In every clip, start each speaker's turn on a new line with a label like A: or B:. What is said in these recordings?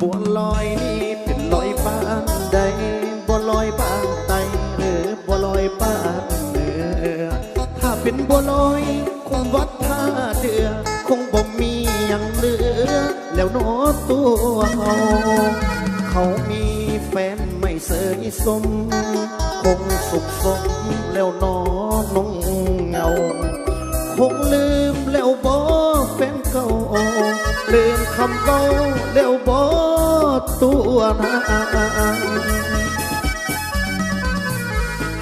A: บัวลอยนี่เป็นลอยบ้านใดบัวลอยบ้านใหรือบัวลอยบ้านเหนือถ้าเป็นบัวลอยคงวัดท่าเดือคงบ่มีอย่างเหลือ แล้วนอตัวเขาเขามีแฟนไม่เสยสม คงสุขสมแล้วนอน้องเงาคงลืมแล้ว ตัวนา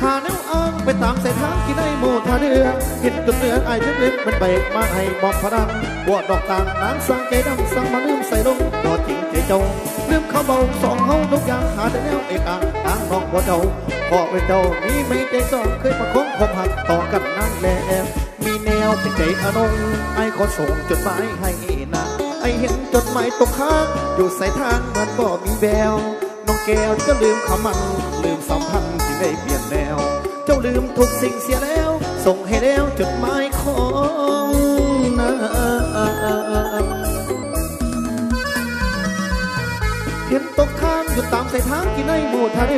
A: หาแนวอ้างไปตามเส้นทางที่ได้หมู่ท่าเรือเห็นจนเนื้อไอ้ทึกลึกมันเบรกมาให้บอกพนันบวดดอกต่างนางสร้างใจดำสังมาลืมใส่ลงตัวจริงใจจ้าลืมเขาเบาสองเฮาทุกอย่างหาแต่แนวเอกอ่างทางนอกบ่เจ้าพอเป็นเจ้ามีไม่ใจสองเคยมาคงคมหักต่อกันนั่นแหละมีแนวเป็นใจอนงไอ้ขอส่งจดหมายให้นะ ไอเห็นจดหมายตกค้างอยู่ใส่ทางมันบ่มีแววน้องแก้วจะลืมคำมันลืมสัมพันธ์ที่ได้เปลี่ยนแนว เจ้าลืมทุกสิ่งเสียแล้ว ส่งให้แล้วจดหมายของนาเห็นตกค้างอยู่ตามสายทางที่ในหมู่ทะเล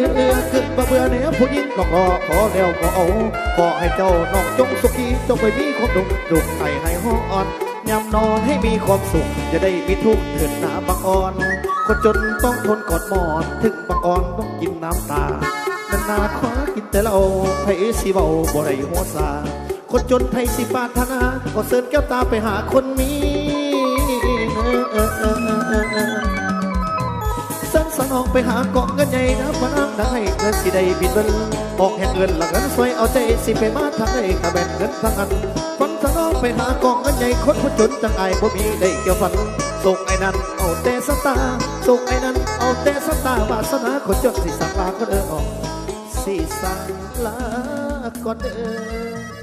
A: เกิดบ่เบื่อแนวผู้หญิงก็รอขอแล้วก็เอาขอให้เจ้าน้องจงสุขีจงไปมีความดุดุไห้ให้ห้ออ่อน ยามนอนให้มีความสุขจะได้มีทุกข์เถิดนาบางอ่อน คนจนต้องทนกอดหมอนถึงบางอ่อนต้องกินน้ำตา นานาขอกินแต่เราไผสิเบาบ่ได้หัวซาคนจนไผสิปารถนาก็เสิร์นแก้วตาไปหาคนมีสันสนองไปหาเกาะเงินใหญ่นะพนักได้เงินสิได้บินเบินออกแห่งเงินหลังเงินสวยเอาใจสิไปมาทางใดกะแบ่งเงินทางอันฟั ไปหากองเงินใหญ่คนคนจนจังไอ้บ่มีได้เกี่ยวฟันส่งไอ้นั้นเอาแต่สตาส่งไอ้นั้นเอาแต่สตาวาสนาคนจนสิสักลาก็เดินออกสีสังลาก็เด้อ